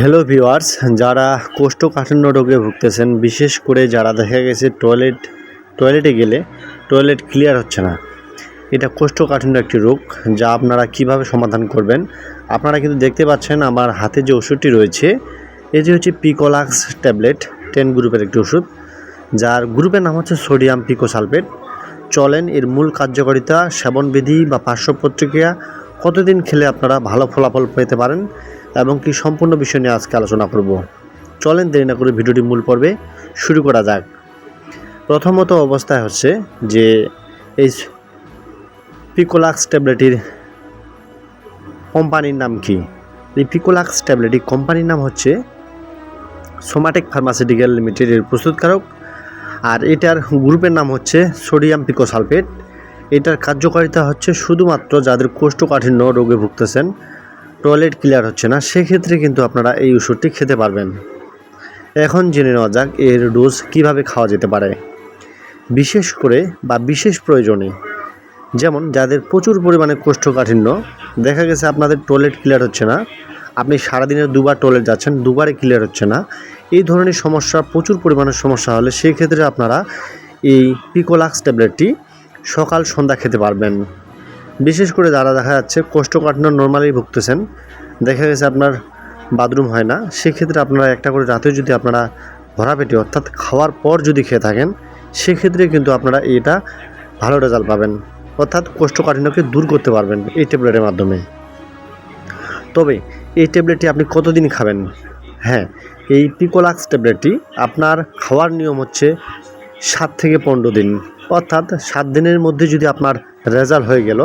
Hello viewers যারা কোষ্ঠকাঠিন্য রোগে ভুগতেছেন, বিশেষ করে যারা দেখা গেছে টয়লেট টয়লেটে গেলে টয়লেট ক্লিয়ার হচ্ছে না। এটা কোষ্ঠকাঠিন্য একটি রোগ, যা আপনারা কীভাবে সমাধান করবেন? আপনারা কিন্তু দেখতে পাচ্ছেন আমার হাতে যে ওষুধটি রয়েছে এটি হচ্ছে পিকোলাক্স ট্যাবলেট টেন গ্রুপের একটি ওষুধ, যার গ্রুপের নাম হচ্ছে সোডিয়াম পিকোসালফেট চলেন এর মূল কার্যকারিতা, সেবনবিধি বা পার্শ্ব প্রতিক্রিয়া কতদিন খেলে আপনারা ভালো ফলাফল পেতে পারেন এবং কি সম্পূর্ণ বিষয় নিয়ে আজকে আলোচনা করব? চলেন দেরি না করে ভিডিওটি মূল পর্বে শুরু করা যাক। প্রথমত অবস্থায় হচ্ছে যে এই পিকোলাক্স ট্যাবলেটির কোম্পানির নাম কি? এই পিকোলাক্স ট্যাবলেটটি কোম্পানির নাম হচ্ছে সোমাটেক ফার্মাসিউটিক্যাল লিমিটেডের প্রস্তুতকারক। আর এটার গ্রুপের নাম হচ্ছে সোডিয়াম পিকোসালফেট এটার কার্যকারিতা হচ্ছে শুধুমাত্র যাদের কোষ্ঠকাঠিন্য রোগে ভুগতেছেন টয়লেট ক্লিয়ার হচ্ছে না, সেক্ষেত্রে কিন্তু আপনারা এই ওষুধটি খেতে পারবেন। এখন জেনে নেওয়া যাক এর ডোজ কীভাবে খাওয়া যেতে পারে। বিশেষ করে বা বিশেষ প্রয়োজনে, যেমন যাদের প্রচুর পরিমাণে কোষ্ঠকাঠিন্য, দেখা গেছে আপনাদের টয়লেট ক্লিয়ার হচ্ছে না, আপনি সারাদিনে দুবার টয়লেট যাচ্ছেন, দুবারে ক্লিয়ার হচ্ছে না, এই ধরনের সমস্যা, প্রচুর পরিমাণে সমস্যা হলে সেই ক্ষেত্রে আপনারা এই পিকোলাক্স ট্যাবলেটটি সকাল সন্ধ্যা খেতে পারবেন। বিশেষ করে যারা দেখা যাচ্ছে কোষ্ঠকাঠিন্য নর্মালি ভুগতেছেন, দেখা গেছে আপনার বাথরুম হয় না, সেক্ষেত্রে আপনারা একটা করে রাতে যদি আপনারা ভরা পেটে অর্থাৎ খাওয়ার পর যদি খেয়ে থাকেন, সেক্ষেত্রে কিন্তু আপনারা এটা ভালো রেজাল্ট পাবেন। অর্থাৎ কোষ্ঠকাঠিন্যকে দূর করতে পারবেন এই ট্যাবলেটের মাধ্যমে। তবে এই ট্যাবলেটটি আপনি কতদিন খাবেন? হ্যাঁ এই পিকোলাক্স ট্যাবলেটটি আপনার খাওয়ার নিয়ম হচ্ছে সাত থেকে পনেরো দিন। অর্থাৎ সাত দিনের মধ্যে যদি আপনার রেজাল্ট হয়ে গেল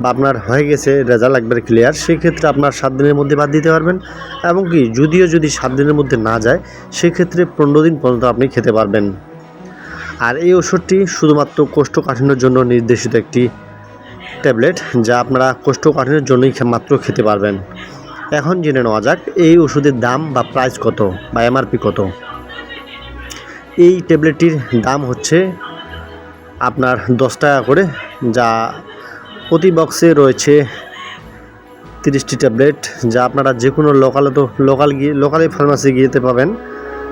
বা আপনার হয়ে গেছে, রেজাল্ট একবার ক্লিয়ার সেক্ষেত্রে আপনার সাত দিনের মধ্যে বাদ দিতে পারবেন। এবং কি, যদিও যদি সাত দিনের মধ্যে না যায়, সেক্ষেত্রে পনেরো দিন পর্যন্ত আপনি খেতে পারবেন। আর এই ওষুধটি শুধুমাত্র কোষ্ঠকাঠিন্যের জন্য নির্দেশিত একটি ট্যাবলেট, যা আপনারা কোষ্ঠকাঠিন্যের জন্যই মাত্র খেতে পারবেন। এখন জেনে নেওয়া যাক, এই ওষুধের দাম বা প্রাইস কত বা এমআরপি কত? এই ট্যাবলেটটির দাম হচ্ছে আপনার দশ টাকা করে, যা প্রতি বক্সে রয়েছে তিরিশটি ট্যাবলেট যা আপনারা যে কোনো লোকালে তো লোকাল গিয়ে লোকালি ফার্মাসি গিয়েতে পাবেন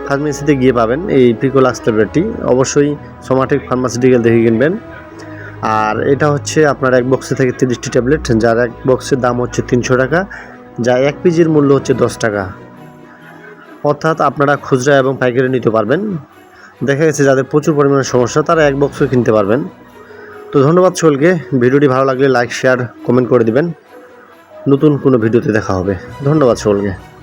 ফার্মেসিতে গিয়ে পাবেন এই পিকোলাক্স ট্যাবলেটটি অবশ্যই সোমাটিক ফার্মাসিউটিক্যাল দেখে কিনবেন। আর এটা হচ্ছে আপনার এক বক্সে থেকে তিরিশটি ট্যাবলেট যার এক বক্সের দাম হচ্ছে তিনশো টাকা, যা এক পিজির মূল্য হচ্ছে দশ টাকা। অর্থাৎ আপনারা খুচরা এবং পাইকারি নিতে পারবেন। দেখা গেছে যাদের প্রচুর পরিমাণে সমস্যা, তারা এক বক্সও কিনতে পারবেন। তো ধন্যবাদ সকলকে। ভিডিওটি ভালো লাগলে লাইক শেয়ার কমেন্ট করে দিবেন। নতুন কোনো ভিডিওতে দেখা হবে। ধন্যবাদ সকলকে।